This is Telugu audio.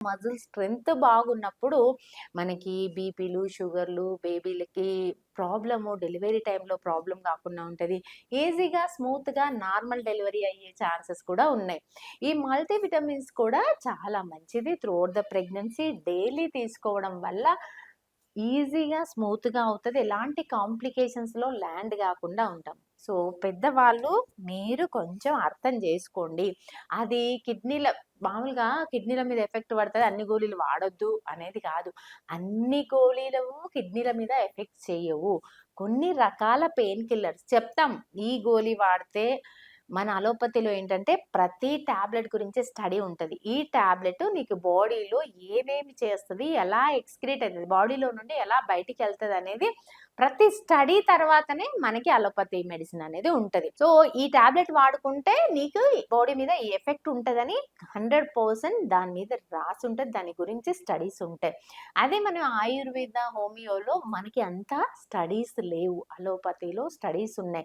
మజిల్ స్ట్రెంగ్త్ బాగున్నప్పుడు మనకి బీపీలు షుగర్లు బేబీలకి ప్రాబ్లము డెలివరీ టైంలో ప్రాబ్లం కాకుండా ఉంటుంది. ఈజీగా స్మూత్గా నార్మల్ డెలివరీ అయ్యే ఛాన్సెస్ కూడా ఉన్నాయి. ఈ మల్టీవిటమిన్స్ కూడా చాలా మంచిది. త్రూఅవుట్ ద ప్రెగ్నెన్సీ డైలీ తీసుకోవడం వల్ల ఈజీగా స్మూత్గా అవుతుంది. ఎలాంటి కాంప్లికేషన్స్లో ల్యాండ్ కాకుండా ఉంటాం. సో పెద్దవాళ్ళు మీరు కొంచెం అర్థం చేసుకోండి. అది కిడ్నీల మామూలుగా కిడ్నీల మీద ఎఫెక్ట్ పడుతుంది అన్ని గోళీలు వాడొద్దు అనేది కాదు. అన్ని గోళీలు కిడ్నీల మీద ఎఫెక్ట్ చేయవు. కొన్ని రకాల పెయిన్ కిల్లర్స్ చెప్తాం. ఈ గోళీ వాడితే మన అలోపతిలో ఏంటంటే ప్రతి ట్యాబ్లెట్ గురించి స్టడీ ఉంటుంది. ఈ టాబ్లెట్ నీకు బాడీలో ఏమేమి చేస్తుంది ఎలా ఎక్స్క్రీట్ అవుతుంది బాడీలో నుండి ఎలా బయటికి వెళ్తుంది అనేది ప్రతి స్టడీ తర్వాతనే మనకి అలోపతి మెడిసిన్ అనేది ఉంటుంది. సో ఈ టాబ్లెట్ వాడుకుంటే నీకు బాడీ మీద ఈ ఎఫెక్ట్ ఉంటుందని హండ్రెడ్ పర్సెంట్ దాని మీద రాసి ఉంటుంది దాని గురించి స్టడీస్ ఉంటాయి. అదే మనం ఆయుర్వేద హోమియోలో మనకి అంత స్టడీస్ లేవు అలోపతిలో స్టడీస్ ఉన్నాయి.